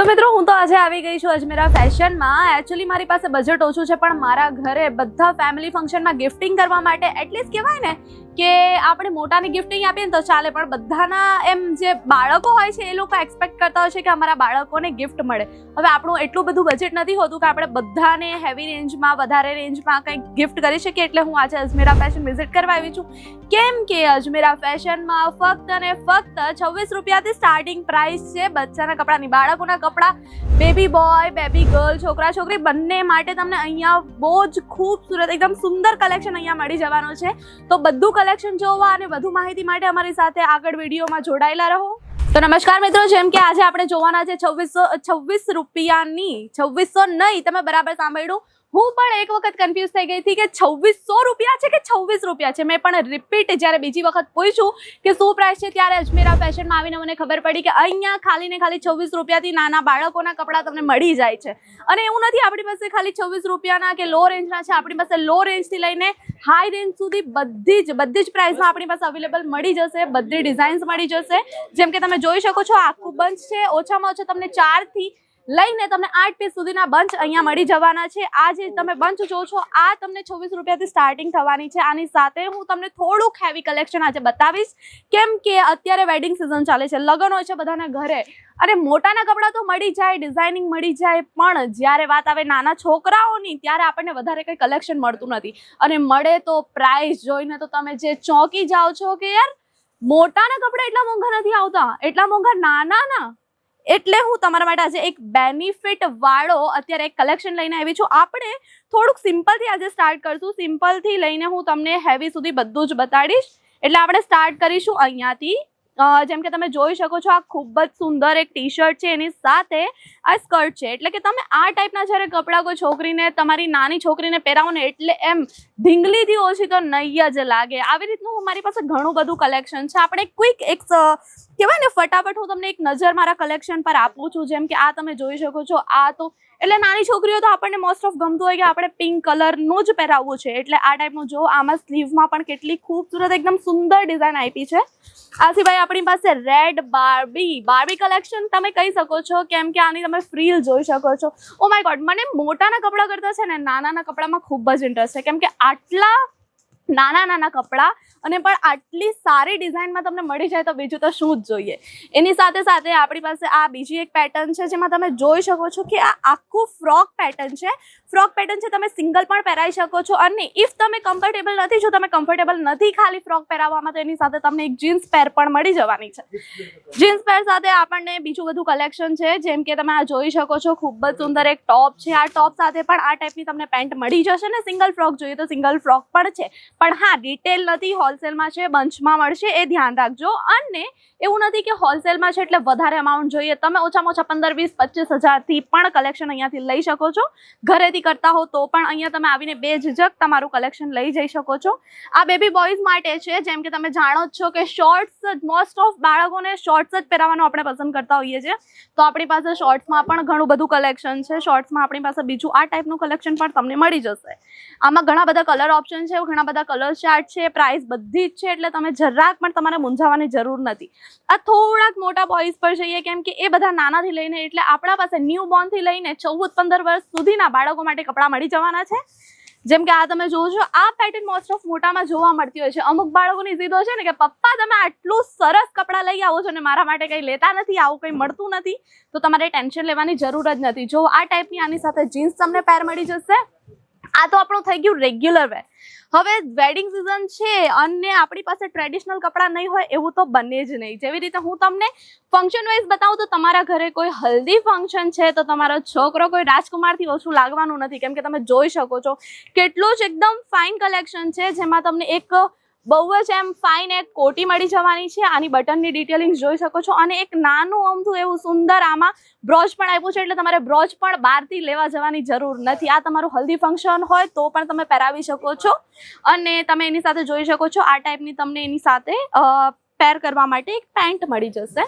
તો મિત્રો, હું તો આજે આવી ગઈ છું અજમેરા ફેશનમાં. એકચ્યુઅલી મારી પાસે બજેટ ઓછું છે, પણ મારા ઘરે બધા ફેમિલી ફંક્શનમાં ગિફ્ટિંગ કરવા માટે એટલીસ્ટ કહેવાય ને કે આપણે મોટાને ગિફ્ટિંગ આપીએ ને તો ચાલે, પણ બધાના એમ જે બાળકો હોય છે, એ લોકો એક્સપેક્ટ કરતા હોય છે કે અમારા બાળકોને ગિફ્ટ મળે. હવે આપણું એટલું બધું બજેટ નથી હોતું કે આપણે બધાને હેવી રેન્જમાં વધારે રેન્જમાં કંઈક ગિફ્ટ કરી શકીએ. એટલે હું આજે અજમેરા ફેશન વિઝિટ કરવા આવી છું. કેમ કે અજમેરા ફેશનમાં ફક્ત અને ફક્ત છવ્વીસ રૂપિયાથી સ્ટાર્ટિંગ પ્રાઇસ છે. બચ્ચાના કપડાની, બાળકોના કપડાં બેબી બોય બેબી ગર્લ છોકરા, છોકરી, બંને માટે તમને અહીંયા બહુ જ ખૂબસૂરત, એકદમ સુંદર કલેક્શન અહીંયા મળી જવાનું છે. તો બધું કલેક્શન જોવા અને વધુ માહિતી માટે અમારી સાથે આગળ વિડીયોમાં જોડાયેલા રહો. તો નમસ્કાર મિત્રો, જેમ કે આજે આપણે જોવાના છે છવ્વીસો, છવ્વીસ રૂપિયાની, છવ્વીસો નહીં, તમે બરાબર સાંભળ્યું હું પણ એક વખત કન્ફ્યુઝ થઈ ગઈ હતી કે છવ્વીસો રૂપિયા છે કે છવ્વીસ રૂપિયા છે? મેં પણ રિપીટ જ્યારે બીજી વખત પૂછ્યું કે શું પ્રાઇસ છે, ત્યારે અજમેરા ફેશનમાં આવીને મને ખબર પડી કે અહીંયા ખાલી ને ખાલી છવ્વીસ રૂપિયાથી નાના બાળકોના કપડાં તમને મળી જાય છે. અને એવું નથી આપણી પાસે ખાલી છવ્વીસ રૂપિયાના કે લો રેન્જના છે, આપણી પાસે લો રેન્જથી લઈને હાઈ રેન્જ સુધી બધી જ બધી જ પ્રાઇસમાં આપણી પાસે અવેલેબલ મળી જશે, બધી ડિઝાઇન્સ મળી જશે. જેમ કે તમે જોઈ શકો છો આખું બંધ છે, ઓછામાં ઓછા તમને ચારથી લઈને તમને આઠ પીસ સુધીના બંચ અહીંયા મળી જવાના છે. આ જે તમે બંચ જો છો, આ તમને છવ્વીસ રૂપિયાથી સ્ટાર્ટિંગ થવાની છે. આની સાથે હું તમને થોડુંક હેવી કલેક્શન આજે બતાવીશ. કેમ કે અત્યારે વેડિંગ સિઝન ચાલે છે, લગ્ન હોય છે બધાના ઘરે. અને મોટાના કપડાં તો મળી જાય ડિઝાઇનિંગ મળી જાય, પણ જ્યારે વાત આવે નાના છોકરાઓની, ત્યારે આપણને વધારે કંઈ કલેક્શન મળતું નથી. અને મળે તો પ્રાઇસ જોઈને તો તમે જે ચોંકી જાઓ છો કે યાર, મોટાના કપડાં એટલા મોંઘા નથી આવતા. એટલા મોંઘા નાના ના એટલે હું તમારા માટે આજે એક બેનિફિટ વાળો અત્યારે એક કલેક્શન લઈને આવી છું. આપણે થોડુંક સિમ્પલથી આજે સ્ટાર્ટ કરશું. સિમ્પલથી લઈને હું તમને હેવી સુધી બધું જ બતાડીશ. એટલે આપણે સ્ટાર્ટ કરીશું અહીંયાથી. જેમ કે તમે જોઈ શકો છો, આ ખૂબ જ સુંદર એક ટી શર્ટ છે. એની સાથે આ સ્કર્ટ છે. એટલે કે તમે આ ટાઈપના જ્યારે કપડાં કોઈ છોકરીને, તમારી નાની છોકરીને પહેરાવો ને, એટલે એમ ઢીંગલીથી ઓછી તો નહીં જ લાગે. આવી રીતનું મારી પાસે ઘણું બધું કલેક્શન છે. આપણે ક્વિક એક કહેવાય ને, ફટાફટ હું તમને એક નજર મારા કલેક્શન પર આપું છું, જેમ કે આ તમે જોઈ શકો છો, આ તો એટલે નાની છોકરીઓ તો આપણને મોસ્ટ ઓફ ગમતું હોય કે આપણે પિંક કલરનું જ પહેરાવવું છે. એટલે આ ટાઈપનું જો આમાં સ્લીવમાં પણ કેટલી ખૂબસૂરત, એકદમ સુંદર ડિઝાઇન આપી છે. આ સિવાય આપણી પાસે રેડ બાર્બી બાર્બી કલેક્શન તમે કહી શકો છો, કેમ કે આની તમે ફ્રીલ જોઈ શકો છો. ઓ માય ગોડ મને મોટાના કપડાં કરતાં છે ને, નાનાના કપડામાં ખૂબ જ ઇન્ટરેસ્ટ છે. કેમ કે આટલા નાના નાના કપડાં અને પણ આટલી સારી ડિઝાઇનમાં તમને મળી જાય તો બીજું તો શું જ જોઈએ. એની સાથે સાથે આપણી પાસે આ બીજી એક પેટર્ન છે જેમાં તમે જોઈ શકો છો કે આ આખું ફ્રોક પેટર્ન છે. ફ્રોક પેટર્ન છે, તમે સિંગલ પણ પહેરાઈ શકો છો અને ઇફ તમે કમ્ફર્ટેબલ નથી, જો તમે કમ્ફર્ટેબલ નથી ખાલી ફ્રોક પહેરાવવામાં, તો એની સાથે તમને એક જીન્સ પેર પણ મળી જવાની છે. જીન્સ પેર સાથે આપણને બીજું બધું કલેક્શન છે, જેમ કે તમે આ જોઈ શકો છો, ખૂબ જ સુંદર એક ટોપ છે. આ ટોપ સાથે પણ આ ટાઈપની તમને પેન્ટ મળી જશે ને સિંગલ ફ્રોક જોઈએ તો સિંગલ ફ્રોક પણ છે. પણ હા રિટેલ નથી હોલસેલમાં છે બંચમાં મળશે, એ ધ્યાન રાખજો. અને એવું નથી કે હોલસેલમાં છે એટલે વધારે અમાઉન્ટ જોઈએ. તમે ઓછામાં ઓછા પંદર, વીસ પચીસ હજારથી પણ કલેક્શન અહીંયાથી લઈ શકો છો. ઘરેથી કરતા હો તો પણ અહીંયા તમે આવીને બે ઝીઝક તમારું કલેક્શન લઈ જઈ શકો છો. આ બેબી બોયઝ માટે છે, જેમ કે તમે જાણો જ છો કે શોર્ટ્સ મોસ્ટ ઓફ બાળકોને શોર્ટ્સ જ પહેરાવવાનું આપણે પસંદ કરતા હોઈએ છીએ. તો આપણી પાસે શોર્ટ્સમાં પણ ઘણું બધું કલેક્શન છે. શોર્ટ્સમાં આપણી પાસે બીજું આ ટાઈપનું કલેક્શન પણ તમને મળી જશે. આમાં ઘણા બધા કલર ઓપ્શન છે, ઘણા બધા કલર ચાર્ટ છે પ્રાઇસ બધી જ છે, એટલે તમે જરાક પણ તમારે મૂંઝાવાની જરૂર નથી. આ થોડાક મોટા બોયઝ પર જઈએ, કેમ કે એ બધા નાનાથી લઈને, એટલે આપણા પાસે ન્યૂ બોર્નથી લઈને ચૌદ, પંદર વર્ષ સુધીના બાળકો માટે કપડાં મળી જવાના છે. જેમ કે આ તમે જોવો છો, આ પેટર્ન મોસ્ટ ઓફ મોટામાં જોવા મળતી હોય છે. અમુક બાળકોની જીદો છે ને કે, પપ્પા, તમે આટલું સરસ કપડાં લઈ આવો છો ને, મારા માટે કંઈ લેતા નથી, આવું કંઈ મળતું નથી. તો તમારે ટેન્શન લેવાની જરૂર જ નથી. જો આ ટાઈપની આની સાથે જીન્સ તમને પેર મળી જશે આ તો આપણું થઈ ગયું રેગ્યુલર વેર હવે વેડિંગ સિઝન છે અને આપણી પાસે ટ્રેડિશનલ કપડાં નહીં હોય એવું તો બને જ નહીં. જેવી રીતે હું તમને ફંક્શન વાઇઝ બતાવું તો તમારા ઘરે કોઈ હલ્દી ફંક્શન છે તો તમારો છોકરો કોઈ રાજકુમારથી ઓછું લાગવાનું નથી. કેમ કે તમે જોઈ શકો છો કેટલું જ એકદમ ફાઇન કલેક્શન છે જેમાં તમને એક બહુ જ એમ ફાઇન એક કોટી મળી જવાની છે. આની બટનની ડિટેલિંગ જોઈ શકો છો. અને એક નાનું અમથું એવું સુંદર આમાં બ્રોચ પણ આપ્યું છે. એટલે તમારે બ્રોચ પણ બહારથી લેવા જવાની જરૂર નથી. આ તમારું હલ્દી ફંક્શન હોય તો પણ તમે પહેરાવી શકો છો. અને તમે એની સાથે જોઈ શકો છો, આ ટાઈપની તમને એની સાથે પેર કરવા માટે એક પેન્ટ મળી જશે.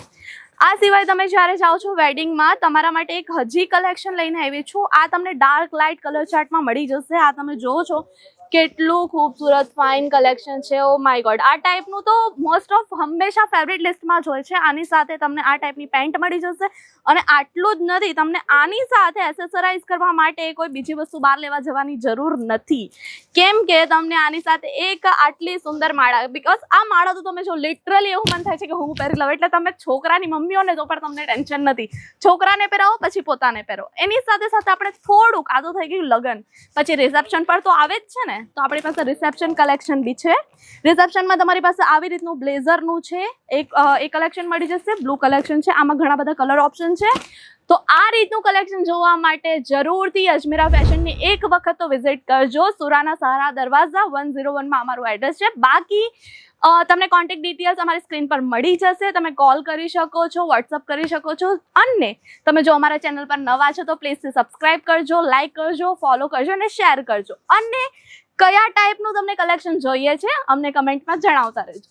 આ સિવાય તમે જ્યારે જાઓ છો વેડિંગમાં તમારા માટે એક હજી કલેક્શન લઈને આવી છું. આ તમને ડાર્ક લાઇટ કલર ચાર્ટમાં મળી જશે. આ તમે જોવો છો કેટલું ખૂબસૂરત ફાઇન કલેક્શન છે. ઓ માય ગોડ આ ટાઈપનું તો મોસ્ટ ઓફ હંમેશા ફેવરિટ લિસ્ટમાં જ હોય છે. આની સાથે તમને આ ટાઈપની પેન્ટ મળી જશે. અને આટલું જ નથી, તમને આની સાથે એસેસરાઇઝ કરવા માટે કોઈ બીજી વસ્તુ બહાર લેવા જવાની જરૂર નથી. કેમ કે તમને આની સાથે એક આટલી સુંદર માળા બિકોઝ આ માળા તો તમે જો લિટરલી એવું મન થાય છે કે હું પહેરી લઉં, એટલે તમે છોકરાની મમ્મીઓને તો પણ તમને ટેન્શન નથી. છોકરાને પહેરાવો, પછી પોતાને પહેરો. એની સાથે સાથે આપણે થોડુંક આ તો થઈ ગયું લગન. પછી રિસેપ્શન પર તો આવે જ છે ને. તો આપણી પાસે રિસેપ્શન કલેક્શન બી છે. રિસેપ્શનમાં તમારી પાસે આવી રીતનું બ્લેઝરનું છે. એક એ કલેક્શન મળી જશે. બ્લુ કલેક્શન છે. આમાં ઘણા બધા કલર ઓપ્શન છે. તો આ રીતનું કલેક્શન જોવા માટે જરૂરથી અજમેરા ફેશનની એક વખત તો વિઝિટ કરજો. સુરાના સહારા દરવાજા વન ઝીરો વનમાં અમારું એડ્રેસ છે. બાકી તમને કોન્ટેક ડિટેલ્સ અમારી સ્ક્રીન પર મળી જશે. તમે કોલ કરી શકો છો વોટ્સઅપ કરી શકો છો. અને તમે જો અમારા ચેનલ પર નવા છો તો પ્લીઝ સબસ્ક્રાઇબ કરજો લાઇક કરજો ફોલો કરજો અને શેર કરજો. અને કયા ટાઈપનું તમને કલેક્શન જોઈએ છે, અમને કમેન્ટમાં જણાવતા રહેજો.